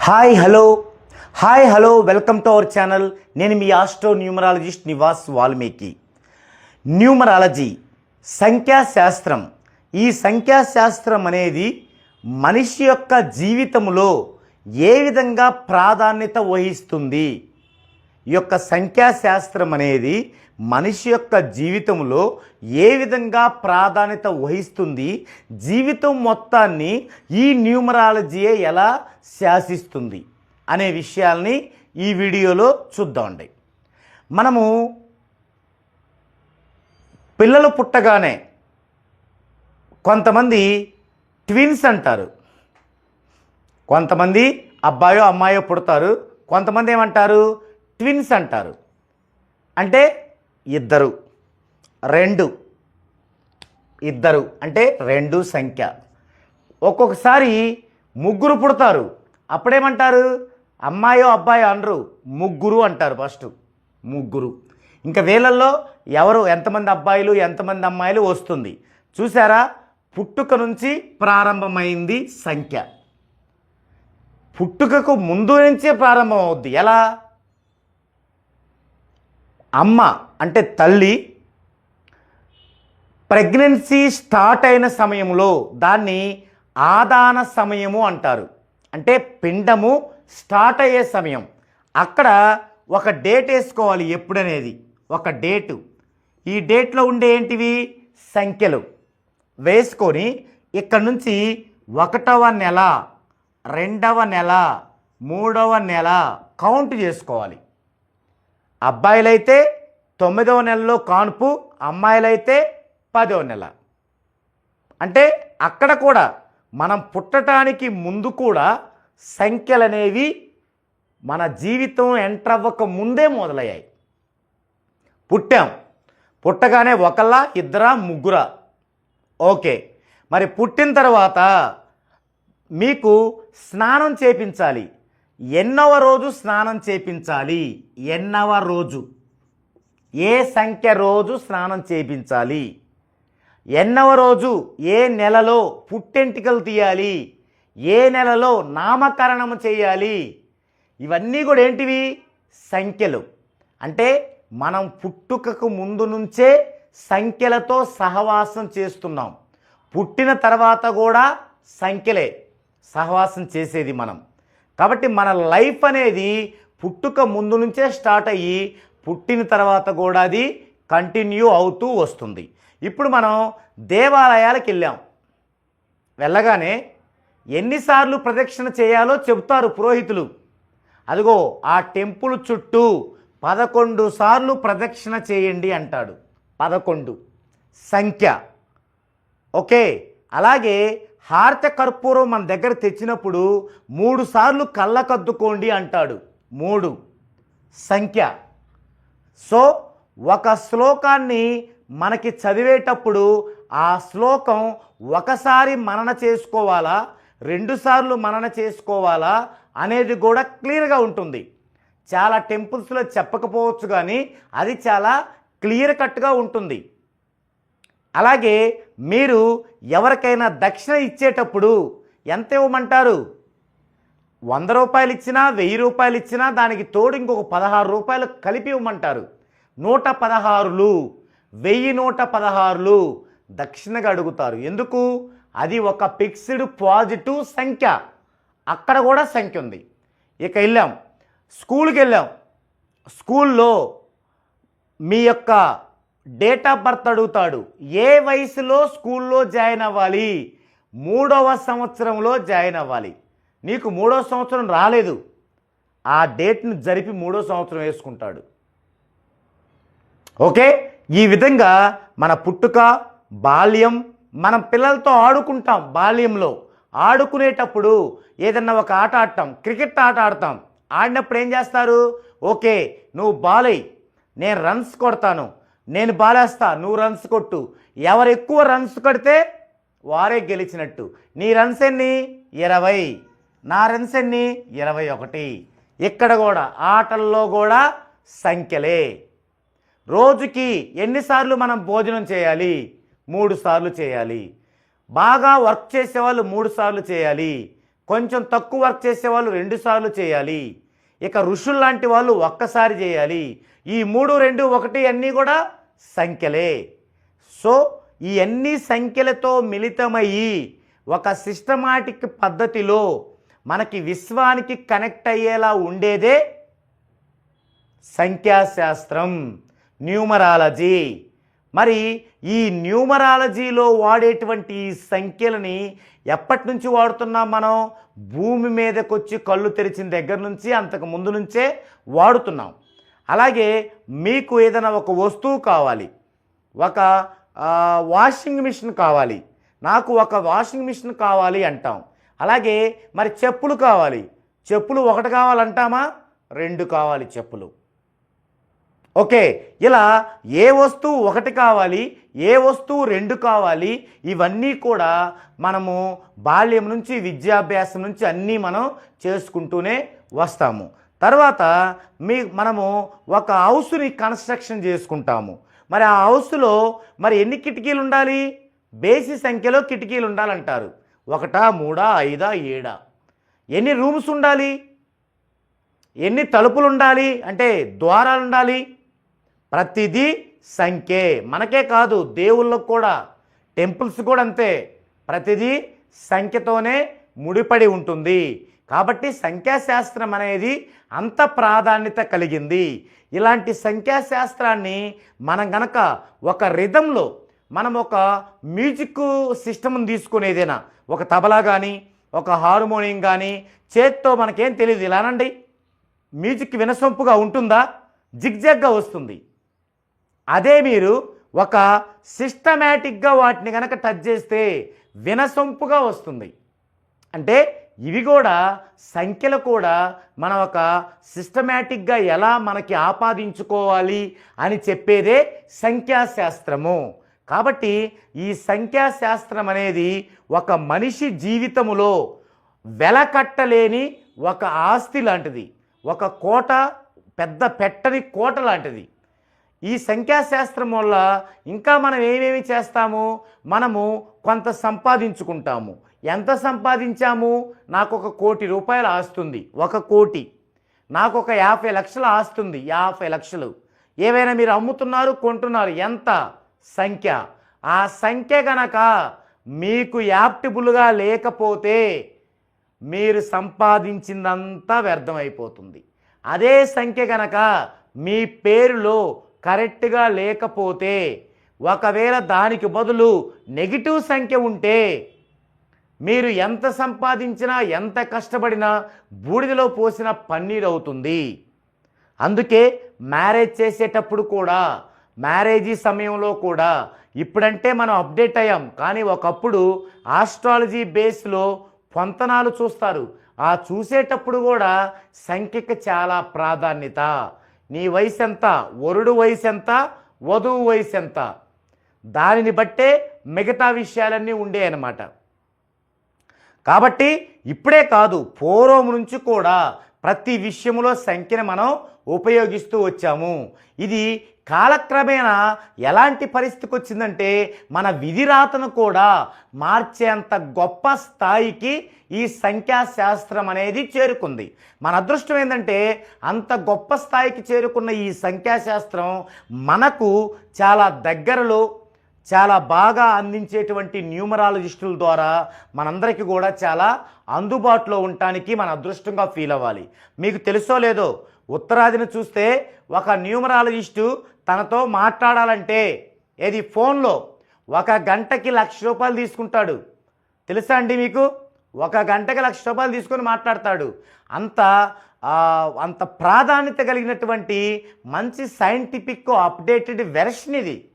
Hi hello. Hi hello. Welcome to our channel. నేను మీ astro numerologist Nivas Valmiki. Numerology సంఖ్యాశాస్త్రం. ఈ సంఖ్యాశాస్త్రం అనేది మనిషి యొక్క జీవితంలో ఏ విధంగా ప్రాధాన్యత వహిస్తుంది? ఈ యొక్క సంఖ్యాశాస్త్రం అనేది మనిషి యొక్క జీవితంలో ఏ విధంగా ప్రాధాన్యత వహిస్తుంది జీవితం మొత్తాన్ని ఈ న్యూమరాలజీయే ఎలా శాసిస్తుంది అనే విషయాల్ని ఈ వీడియోలో చూద్దామండి మనము పిల్లలు పుట్టగానే కొంతమంది ట్విన్స్ అంటారు. కొంతమంది అబ్బాయో అమ్మాయో పుడతారు. కొంతమంది ఏమంటారు? ట్విన్స్ అంటారు. అంటే ఇద్దరు. రెండు. ఇద్దరు. అంటే రెండు సంఖ్య. ఒక్కొక్కసారి ముగ్గురు పుడతారు. అప్పుడేమంటారు? అమ్మాయో అబ్బాయో అనరు. ముగ్గురు అంటారు ఫస్ట్. ముగ్గురు. ఇంకా వీళ్ళల్లో ఎవరు ఎంతమంది అబ్బాయిలు ఎంతమంది అమ్మాయిలు వస్తుంది. చూసారా? పుట్టుక నుంచి ప్రారంభమైంది సంఖ్య. పుట్టుకకు ముందు నుంచే ప్రారంభం అవుద్ది ఎలా? అమ్మ అంటే తల్లి ప్రెగ్నెన్సీ స్టార్ట్ అయిన సమయంలో దాన్ని ఆదాన సమయము అంటారు. అంటే పిండము స్టార్ట్ అయ్యే సమయం. అక్కడ ఒక డేట్ వేసుకోవాలి ఎప్పుడనేది. ఒక డేటు. ఈ డేట్లో ఉండే ఏంటివి? సంఖ్యలు. వేసుకొని ఇక్కడ నుంచి ఒకటవ నెల రెండవ నెల మూడవ నెల కౌంట్ చేసుకోవాలి. అబ్బాయిలైతే తొమ్మిదవ నెలలో కాన్పు అమ్మాయిలైతే పదవ నెల. అంటే అక్కడ కూడా మనం పుట్టడానికి ముందు కూడా సంఖ్యలు అనేవి మన జీవితం ఎంటర్ అవ్వక ముందే మొదలయ్యాయి. పుట్టాం. పుట్టగానే ఒకళ్ళ ఇద్దరా ముగ్గురా? ఓకే. మరి పుట్టిన తర్వాత మీకు స్నానం చేపించాలి. ఎన్నవ రోజు స్నానం చేపించాలి? ఎన్నవ రోజు? ఏ సంఖ్య రోజు స్నానం చేపించాలి? ఎన్నవ రోజు? ఏ నెలలో పుట్టెంటికలు తీయాలి? ఏ నెలలో నామకరణము చేయాలి? ఇవన్నీ కూడా ఏంటివి? సంఖ్యలు. అంటే మనం పుట్టుకకు ముందు నుంచే సంఖ్యలతో సహవాసం చేస్తున్నాం. పుట్టిన తర్వాత కూడా సంఖ్యలే సహవాసం చేసేది మనం. కాబట్టి మన లైఫ్ అనేది పుట్టుక ముందు నుంచే స్టార్ట్ అయ్యి పుట్టిన తర్వాత కూడా అది కంటిన్యూ అవుతూ వస్తుంది. ఇప్పుడు మనం దేవాలయాలకు వెళ్ళాం. వెళ్ళగానే ఎన్నిసార్లు ప్రదక్షిణ చేయాలో చెబుతారు పురోహితులు. అదిగో ఆ టెంపుల్ చుట్టూ పదకొండు సార్లు ప్రదక్షిణ చేయండి అంటాడు. పదకొండు సంఖ్య. ఓకే అలాగే హారత కర్పూరం మన దగ్గర తెచ్చినప్పుడు మూడు సార్లు కళ్ళకద్దుకోండి అంటాడు. మూడు. సంఖ్య. సో ఒక శ్లోకాన్ని మనకి చదివేటప్పుడు ఆ శ్లోకం ఒకసారి మనన చేసుకోవాలా? రెండుసార్లు మనన చేసుకోవాలా? అనేది కూడా క్లియర్గా ఉంటుంది. చాలా టెంపుల్స్లో చెప్పకపోవచ్చు కానీ అది చాలా క్లియర్ కట్గా ఉంటుంది. అలాగే మీరు ఎవరికైనా దక్షిణ ఇచ్చేటప్పుడు ఎంత ఇవ్వమంటారు? వంద రూపాయలు ఇచ్చినా వెయ్యి రూపాయలు ఇచ్చినా దానికి తోడు ఇంకొక పదహారు రూపాయలు కలిపి ఇవ్వమంటారు. నూట పదహారులు వెయ్యి నూట పదహారులు దక్షిణగా అడుగుతారు. ఎందుకు? అది ఒక ఫిక్స్డ్ పాజిటివ్ సంఖ్య. అక్కడ కూడా సంఖ్య ఉంది. ఇక వెళ్ళాం. స్కూల్కి వెళ్ళాం. స్కూల్లో మీ యొక్క డేట్ ఆఫ్ బర్త్ అడుగుతాడు. ఏ వయసులో స్కూల్లో జాయిన్ అవ్వాలి? మూడవ సంవత్సరంలో జాయిన్ అవ్వాలి. నీకు మూడవ సంవత్సరం రాలేదు. ఆ డేట్ను జరిపి మూడో సంవత్సరం వేసుకుంటాడు. ఓకే? ఈ విధంగా మన పుట్టుక బాల్యం మనం పిల్లలతో ఆడుకుంటాం బాల్యంలో. ఆడుకునేటప్పుడు ఏదన్నా ఒక ఆట ఆడతాం. క్రికెట్ ఆట ఆడతాం. ఆడినప్పుడు ఏం చేస్తారు? ఓకే నువ్వు బాలై నేను రన్స్ కొడతాను. నేను బాలేస్తా నువ్వు రన్స్ కొట్టు. ఎవరు ఎక్కువ రన్స్ కొడితే వారే గెలిచినట్టు. నీ రన్స్ ఎన్ని? ఇరవై. నా రన్స్ ఎన్ని? ఇరవై ఒకటి. ఇక్కడ కూడా ఆటల్లో కూడా సంఖ్యలే. రోజుకి ఎన్నిసార్లు మనం భోజనం చేయాలి? మూడు సార్లు చేయాలి. బాగా వర్క్ చేసేవాళ్ళు మూడు సార్లు చేయాలి. కొంచెం తక్కువ వర్క్ చేసే వాళ్ళు రెండుసార్లు చేయాలి. ఇక ఋషులు లాంటి వాళ్ళు ఒక్కసారి చేయాలి. ఈ మూడు రెండు ఒకటి అన్నీ కూడా సంఖ్యలే. సో ఈ అన్ని సంఖ్యలతో మిళితమయ్యి ఒక సిస్టమాటిక్ పద్ధతిలో మనకి విశ్వానికి కనెక్ట్ అయ్యేలా ఉండేదే సంఖ్యాశాస్త్రం న్యూమరాలజీ. మరి ఈ న్యూమరాలజీలో వాడేటువంటి ఈ సంఖ్యలని ఎప్పటి నుంచి వాడుతున్నాం మనం? భూమి మీదకొచ్చి కళ్ళు తెరిచిన దగ్గర నుంచి అంతకు ముందు నుంచే వాడుతున్నాం. అలాగే మీకు ఏదైనా ఒక వస్తువు కావాలి ఒక వాషింగ్ మిషన్ కావాలి నాకు ఒక వాషింగ్ మిషన్ కావాలి అంటాం. అలాగే మరి చెప్పులు కావాలి చెప్పులు ఒకటి కావాలంటామా? రెండు కావాలి చెప్పులు. ఓకే ఇలా ఏ వస్తువు ఒకటి కావాలి ఏ వస్తువు రెండు కావాలి ఇవన్నీ కూడా మనము బాల్యం నుంచి విద్యాభ్యాసం నుంచి అన్నీ మనం చేసుకుంటూనే వస్తాము. తర్వాత మీ మనము ఒక హౌస్ని కన్స్ట్రక్షన్ చేసుకుంటాము. మరి ఆ హౌస్లో మరి ఎన్ని కిటికీలు ఉండాలి? బేసి సంఖ్యలో కిటికీలు ఉండాలంటారు. ఒకటా మూడా ఐదా ఏడా? ఎన్ని రూమ్స్ ఉండాలి? ఎన్ని తలుపులు ఉండాలి? అంటే ద్వారాలు ఉండాలి. ప్రతిదీ సంఖ్యే. మనకే కాదు దేవుళ్ళకు కూడా. టెంపుల్స్ కూడా అంతే. ప్రతిదీ సంఖ్యతోనే ముడిపడి ఉంటుంది. కాబట్టి సంఖ్యాశాస్త్రం అనేది అంత ప్రాధాన్యత కలిగింది. ఇలాంటి సంఖ్యాశాస్త్రాన్ని మనం గనక ఒక రిధంలో మనం ఒక మ్యూజిక్ సిస్టమ్ని తీసుకునేదైనా ఒక తబలా కానీ ఒక హార్మోనియం కానీ చేత్తో మనకేం తెలియదు ఇలానండి మ్యూజిక్ వినసొంపుగా ఉంటుందా? జిగ్జాగ్గా వస్తుంది. అదే మీరు ఒక సిస్టమేటిక్గా వాటిని కనుక టచ్ చేస్తే వినసొంపుగా వస్తుంది. అంటే ఇవి కూడా సంఖ్యలు కూడా మనం ఒక సిస్టమేటిక్గా ఎలా మనకి ఆపాదించుకోవాలి అని చెప్పేదే సంఖ్యాశాస్త్రము. కాబట్టి ఈ సంఖ్యాశాస్త్రం అనేది ఒక మనిషి జీవితములో వెలకట్టలేని ఒక ఆస్తి లాంటిది. ఒక కోట పెద్ద పెట్టని కోట లాంటిది. ఈ సంఖ్యాశాస్త్రం వల్ల ఇంకా మనం ఏమేమి చేస్తాము? మనము కొంత సంపాదించుకుంటాము. ఎంత సంపాదించాము? నాకు ఒక కోటి రూపాయలు ఆస్తుంది. ఒక కోటి. నాకు ఒక యాభై లక్షలు ఆస్తుంది. యాభై లక్షలు. ఏవైనా మీరు అమ్ముతున్నారు కొంటున్నారు ఎంత? సంఖ్య. ఆ సంఖ్య గనక మీకు యాప్టిబుల్గా లేకపోతే మీరు సంపాదించిందంతా వ్యర్థమైపోతుంది. అదే సంఖ్య గనక మీ పేరులో కరెక్ట్గా లేకపోతే ఒకవేళ దానికి బదులు నెగిటివ్ సంఖ్య ఉంటే మీరు ఎంత సంపాదించినా ఎంత కష్టపడినా బూడిదలో పోసిన పన్నీరు అవుతుంది. అందుకే మ్యారేజ్ చేసేటప్పుడు కూడా మ్యారేజీ సమయంలో కూడా ఇప్పుడంటే మనం అప్డేట్ అయ్యాం. కానీ ఒకప్పుడు ఆస్ట్రాలజీ బేస్లో పొంతనాలు చూస్తారు. ఆ చూసేటప్పుడు కూడా సంఖ్యకి చాలా ప్రాధాన్యత. నీ వయసు ఎంత? వరుడు వయసు ఎంత? వధువు వయసు ఎంత? దానిని బట్టే మిగతా విషయాలన్నీ ఉండేయన్నమాట కాబట్టి ఇప్పుడే కాదు పూర్వం నుంచి కూడా ప్రతి విషయంలో సంఖ్యను మనం ఉపయోగిస్తూ వచ్చాము. ఇది కాలక్రమేణా ఎలాంటి పరిస్థితికి వచ్చిందంటే మన విధిరాతను కూడా మార్చేంత గొప్ప స్థాయికి ఈ సంఖ్యాశాస్త్రం అనేది చేరుకుంది. మన అదృష్టం ఏంటంటే అంత గొప్ప స్థాయికి చేరుకున్న ఈ సంఖ్యాశాస్త్రం మనకు చాలా దగ్గరలో చాలా బాగా అందించేటువంటి న్యూమరాలజిస్టుల ద్వారా మనందరికీ కూడా చాలా అందుబాటులో ఉండటానికి మన అదృష్టంగా ఫీల్ అవ్వాలి. మీకు తెలుసో లేదో ఉత్తరాదిని చూస్తే ఒక న్యూమరాలజిస్టు తనతో మాట్లాడాలంటే ఏది ఫోన్లో ఒక గంటకి లక్ష రూపాయలు తీసుకుంటాడు. తెలుసా అండి మీకు? ఒక గంటకి లక్ష రూపాయలు తీసుకొని మాట్లాడతాడు. అంత అంత ప్రాధాన్యత కలిగినటువంటి మంచి సైంటిఫిక్ అప్డేటెడ్ వెర్షన్ ఇది.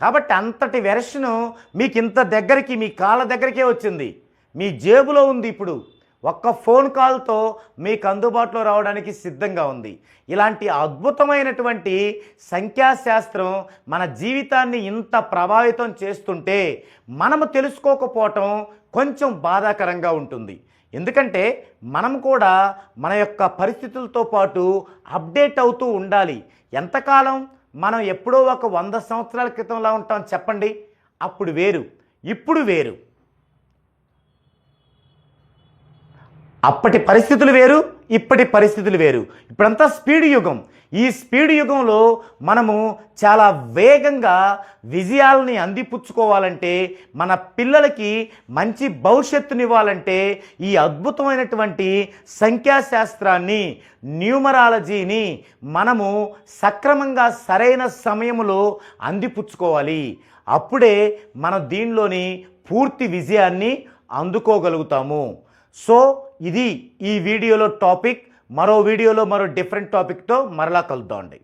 కాబట్టి అంతటి వెర్షను మీకు ఇంత దగ్గరికి మీ కాళ్ళ దగ్గరికే వచ్చింది. మీ జేబులో ఉంది ఇప్పుడు. ఒక్క ఫోన్ కాల్తో మీకు అందుబాటులో రావడానికి సిద్ధంగా ఉంది. ఇలాంటి అద్భుతమైనటువంటి సంఖ్యాశాస్త్రం మన జీవితాన్ని ఇంత ప్రభావితం చేస్తుంటే మనము తెలుసుకోకపోవటం కొంచెం బాధాకరంగా ఉంటుంది. ఎందుకంటే మనం కూడా మన యొక్క పరిస్థితులతో పాటు అప్డేట్ అవుతూ ఉండాలి. ఎంతకాలం? మనం ఎప్పుడో ఒక వంద సంవత్సరాల క్రితంలా ఉంటాం చెప్పండి. అప్పుడు వేరు ఇప్పుడు వేరు. అప్పటి పరిస్థితులు వేరు ఇప్పటి పరిస్థితులు వేరు. ఇప్పుడంతా స్పీడ్ యుగం. ఈ స్పీడ్ యుగంలో మనము చాలా వేగంగా విజయాలని అందిపుచ్చుకోవాలంటే మన పిల్లలకి మంచి భవిష్యత్తునివ్వాలంటే ఈ అద్భుతమైనటువంటి సంఖ్యాశాస్త్రాన్ని న్యూమరాలజీని మనము సక్రమంగా సరైన సమయంలో అందిపుచ్చుకోవాలి. అప్పుడే మనం దీనిలోని పూర్తి విజయాన్ని అందుకోగలుగుతాము. సో ఇది ఈ వీడియోలో టాపిక్. మరో వీడియోలో మరో డిఫరెంట్ టాపిక్తో మరలా కలుద్దామండి.